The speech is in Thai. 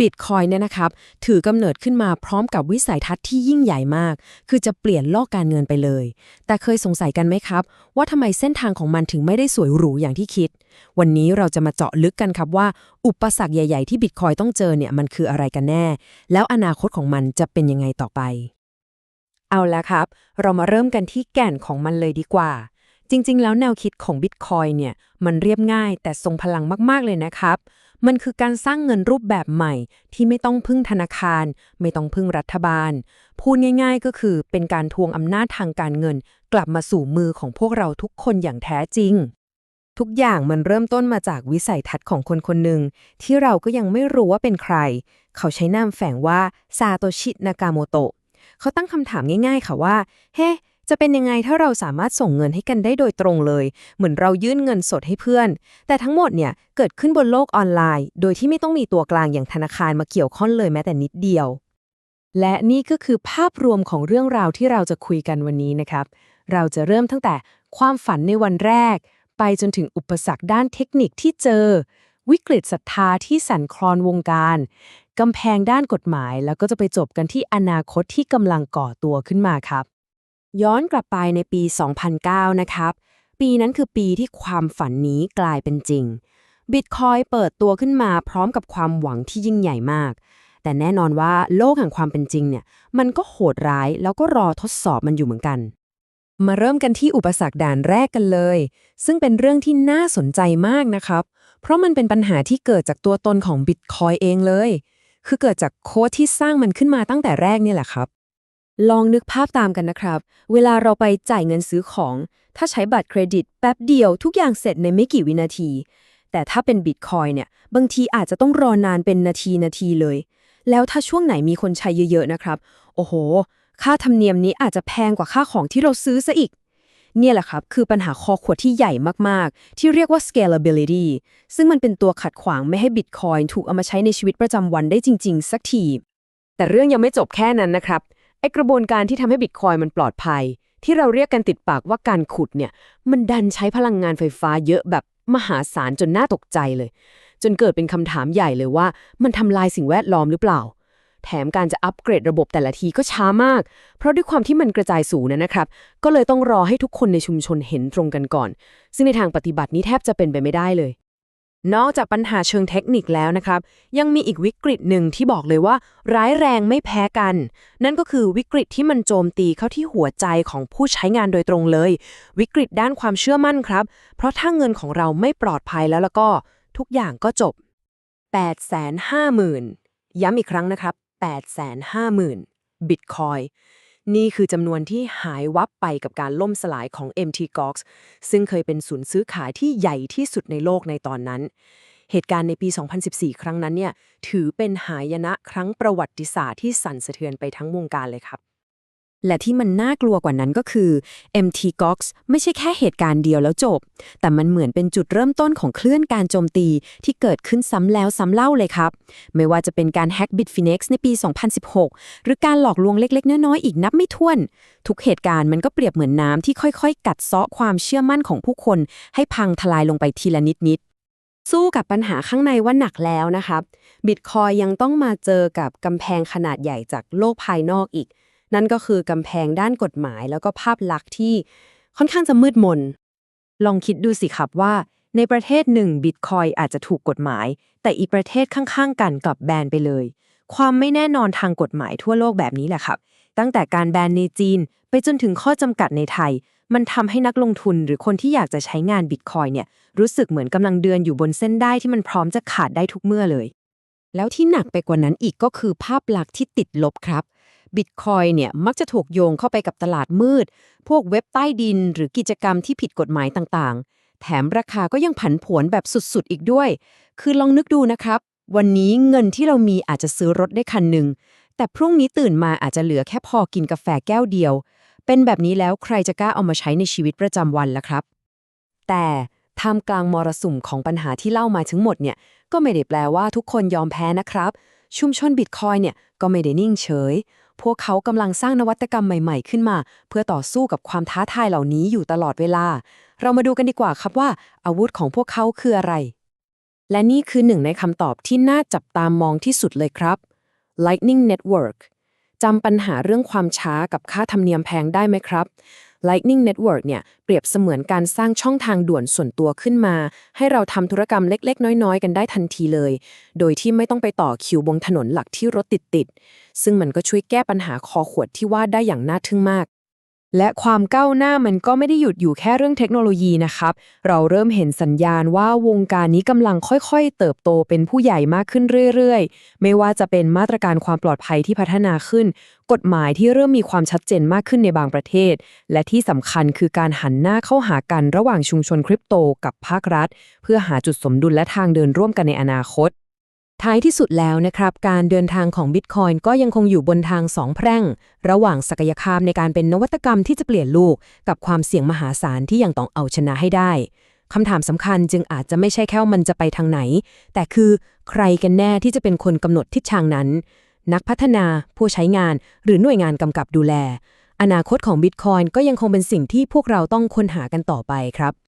บิตคอยเนี่ยนะครับ ถือกำเนิดขึ้นมาพร้อมกับวิสัยทัศน์ที่ยิ่งใหญ่มาก คือจะเปลี่ยนโลกการเงินไปเลย แต่เคยสงสัยกันไหมครับ ว่าทำไมเส้นทางของมันถึงไม่ได้สวยหรูอย่างที่คิด วันนี้เราจะมาเจาะลึกกันครับว่า อุปสรรคใหญ่ๆที่บิตคอยต้องเจอเนี่ยมันคืออะไรกันแน่ แล้วอนาคตของมันจะเป็นยังไงต่อไป เอาละครับ เรามาเริ่มกันที่แก่นของมันเลยดีกว่า จริง ๆ แล้วแนวคิดของ Bitcoin เนี่ย มันเรียบง่ายแต่ทรงพลังมาก ๆ เลยนะครับ มันคือการสร้างเงินรูปแบบใหม่ ที่ไม่ต้องพึ่งธนาคาร ไม่ต้องพึ่งรัฐบาล พูดง่าย ๆ ก็คือเป็นการทวงอำนาจทางการเงิน กลับมาสู่มือของพวกเราทุกคนอย่างแท้จริง ทุกอย่างมันเริ่มต้นมาจากวิสัยทัศน์ของคนคนหนึ่งที่เราก็ยังไม่รู้ว่าเป็นใคร เขาใช้นามแฝงว่าซาโตชินากาโมโตะเขาตั้งคำถามง่าย ๆ ค่ะว่า เฮ้ จะเป็นยังไงถ้าเราสามารถส่งเงินให้กันได้โดยตรงเลย เหมือนเรายื่นเงินสดให้เพื่อน แต่ทั้งหมดเนี่ยเกิดขึ้นบนโลกออนไลน์ โดยที่ไม่ต้องมีตัวกลางอย่างธนาคารมาเกี่ยวข้องเลยแม้แต่นิดเดียว และนี่ก็คือภาพรวมของเรื่องราวที่เราจะคุยกันวันนี้นะครับ เราจะเริ่มตั้งแต่ความฝันในวันแรก ไปจนถึงอุปสรรคด้านเทคนิคที่เจอ วิกฤตศรัทธาที่สั่นคลอนวงการกำแพงด้านกฎหมาย แล้วก็จะไปจบกันที่อนาคตที่กำลังก่อตัวขึ้นมาครับ ย้อนกลับไปในปี 2009 นะครับ ปีนั้นคือปีที่ความฝันนี้กลายเป็นจริงบิตคอยเปิดตัวขึ้นมาพร้อมกับความหวังที่ยิ่งใหญ่มาก แต่แน่นอนว่าโลกแห่งความเป็นจริงเนี่ย มันก็โหดร้ายแล้วก็รอทดสอบมันอยู่เหมือนกัน มาเริ่มกันที่อุปสรรคด่านแรกกันเลย ซึ่งเป็นเรื่องที่น่าสนใจมากนะครับ เพราะมันเป็นปัญหาที่เกิดจากตัวตนของบิตคอยเองเลย คือเกิดจากโค้ดที่สร้างมันขึ้นมาตั้งแต่แรกนี่แหละครับ ลองนึกภาพตามกันนะครับ เวลาเราไปจ่ายเงินซื้อของ ถ้าใช้บัตรเครดิตแป๊บเดียวทุกอย่างเสร็จในไม่กี่วินาที แต่ถ้าเป็นบิตคอยเนี่ย บางทีอาจจะต้องรอนานเป็นนาทีนาทีเลย แล้วถ้าช่วงไหนมีคนใช้เยอะๆนะครับ โอ้โห ค่าธรรมเนียมนี้อาจจะแพงกว่าค่าของที่เราซื้อซะอีก เนี่ยแหละครับ คือปัญหาคอขวดที่ใหญ่มากๆ ที่เรียกว่า scalability ซึ่งมันเป็นตัวขัดขวางไม่ให้ Bitcoin ถูกเอามาใช้ในชีวิตประจำวันได้จริง ๆ สักที แต่เรื่องยังไม่จบแค่นั้นนะครับ ไอกระบวนการที่ทำให้ Bitcoin มันปลอดภัย ที่เราเรียกกันติดปากว่าการขุดเนี่ย มันดันใช้พลังงานไฟฟ้าเยอะแบบมหาศาลจนน่าตกใจเลย จนเกิดเป็นคำถามใหญ่เลยว่า มันทำลายสิ่งแวดล้อมหรือเปล่า แถมการจะอัปเกรดระบบแต่ละทีก็ช้ามาก เพราะด้วยความที่มันกระจายสูงนะครับ ก็เลยต้องรอให้ทุกคนในชุมชนเห็นตรงกันก่อน ซึ่งในทางปฏิบัตินี้แทบจะเป็นไปไม่ได้เลย นอกจากปัญหาเชิงเทคนิคแล้วนะครับ ยังมีอีกวิกฤตหนึ่งที่บอกเลยว่า ร้ายแรงไม่แพ้กัน นั่นก็คือวิกฤตที่มันโจมตีเข้าที่หัวใจของผู้ใช้งานโดยตรงเลย วิกฤตด้านความเชื่อมั่นครับ เพราะถ้าเงินของเราไม่ปลอดภัยแล้วแล้วก็ ทุกอย่างก็จบ 850,000 ย้ำอีกครั้งนะครับ 850,000บิตคอย นี่คือจำนวนที่หายวับไปกับการล่มสลายของ MT Gox ซึ่งเคยเป็นศูนย์ซื้อขายที่ใหญ่ที่สุดในโลกในตอนนั้น เหตุการณ์ในปี 2014 ครั้งนั้นเนี่ยถือเป็นหายนะครั้งประวัติศาสตร์ที่สั่นสะเทือนไปทั้งวงการเลยครับ และที่มันน่ากลัวกว่านั้นก็คือ MT Gox ไม่ใช่แค่เหตุการณ์เดียวแล้วจบ แต่มันเหมือนเป็นจุดเริ่มต้นของเคลื่อนการโจมตีที่เกิดขึ้นซ้ำแล้วซ้ำเล่าเลยครับ ไม่ว่าจะเป็นการแฮ็ก Bitfinex ในปี 2016 หรือการหลอกลวงเล็กๆ น้อยๆ อีกนับไม่ถ้วน ทุกเหตุการณ์มันก็เปรียบเหมือนน้ำที่ค่อยๆ กัดเซาะความเชื่อมั่นของผู้คน ให้พังทลายลงไปทีละนิดๆสู้กับปัญหาข้างในว่าหนักแล้วนะครับบิตคอยยังต้องมาเจอกับกำแพงขนาดใหญ่จากโลกภายนอกอีก นั่นก็คือกำแพงด้านกฎหมาย แล้วก็ภาพลักษณ์ที่ค่อนข้างจะมืดมน ลองคิดดูสิครับว่า ในประเทศหนึ่งบิตคอยอาจจะถูกกฎหมาย แต่อีกประเทศข้างๆ กันกลับแบนไปเลย ความไม่แน่นอนทางกฎหมายทั่วโลกแบบนี้แหละครับ ตั้งแต่การแบนในจีน ไปจนถึงข้อจำกัดในไทย มันทำให้นักลงทุนหรือคนที่อยากจะใช้งานบิตคอยเนี่ยรู้สึกเหมือนกำลังเดินอยู่บนเส้นได้ที่มันพร้อมจะขาดได้ทุกเมื่อเลยแล้วที่หนักไปกว่านั้นอีกก็คือภาพลักษณ์ที่ติดลบครับ บิตคอยเนี่ยมักจะถูกโยงเข้าไปกับตลาดมืด พวกเว็บใต้ดินหรือกิจกรรมที่ผิดกฎหมายต่างๆ แถมราคาก็ยังผันผวนแบบสุดๆ อีกด้วย คือลองนึกดูนะครับ วันนี้เงินที่เรามีอาจจะซื้อรถได้คันหนึ่ง แต่พรุ่งนี้ตื่นมาอาจจะเหลือแค่พอกินกาแฟแก้วเดียว เป็นแบบนี้แล้วใครจะกล้าเอามาใช้ในชีวิตประจำวันล่ะครับ แต่ท่ามกลางมรสุมของปัญหาที่เล่ามาทั้งหมดเนี่ย ก็ไม่ได้แปลว่าทุกคนยอมแพ้นะครับ ชุมชนบิตคอยเนี่ยก็ไม่ได้นิ่งเฉย พวกเขากำลังสร้างนวัตกรรมใหม่ๆ ขึ้นมา เพื่อต่อสู้กับความท้าทายเหล่านี้อยู่ตลอดเวลา เรามาดูกันดีกว่าครับว่า อาวุธของพวกเขาคืออะไร และนี่คือหนึ่งในคำตอบที่น่าจับตามองที่สุดเลยครับ Lightning Network จำปัญหาเรื่องความช้ากับค่าธรรมเนียมแพงได้ไหมครับ Lightning Network เนี่ยเปรียบเสมือนการสร้างช่องทางด่วนส่วนตัวขึ้นมา ให้เราทำธุรกรรมเล็ก ๆ น้อย ๆ กันได้ทันทีเลย โดยที่ไม่ต้องไปต่อคิวบนถนนหลักที่รถติดๆซึ่งมันก็ช่วยแก้ปัญหาคอขวดที่ว่าได้อย่างน่าทึ่งมาก และความก้าวหน้ามันก็ไม่ได้หยุดอยู่แค่เรื่องเทคโนโลยีนะครับ เราเริ่มเห็นสัญญาณว่าวงการนี้กำลังค่อยๆ เติบโตเป็นผู้ใหญ่มากขึ้นเรื่อยๆ ไม่ว่าจะเป็นมาตรการความปลอดภัยที่พัฒนาขึ้น กฎหมายที่เริ่มมีความชัดเจนมากขึ้นในบางประเทศ และที่สำคัญคือการหันหน้าเข้าหากันระหว่างชุมชนคริปโตกับภาครัฐ เพื่อหาจุดสมดุลและทางเดินร่วมกันในอนาคต ท้ายที่สุดแล้วนะครับ การเดินทางของ Bitcoin ก็ยังคงอยู่บนทางสองแพร่ง ระหว่างศักยภาพในการเป็นนวัตกรรมที่จะเปลี่ยนลูกกับความเสี่ยงมหาศาลที่ยังต้องเอาชนะให้ได้คำถามสำคัญจึงอาจจะไม่ใช่แค่ว่ามันจะไปทางไหน แต่คือใครกันแน่ที่จะเป็นคนกำหนดทิศทางนั้น นักพัฒนา ผู้ใช้งาน หรือหน่วยงานกำกับดูแล อนาคตของ Bitcoin ก็ยังคงเป็นสิ่งที่พวกเราต้องค้นหากันต่อไปครับ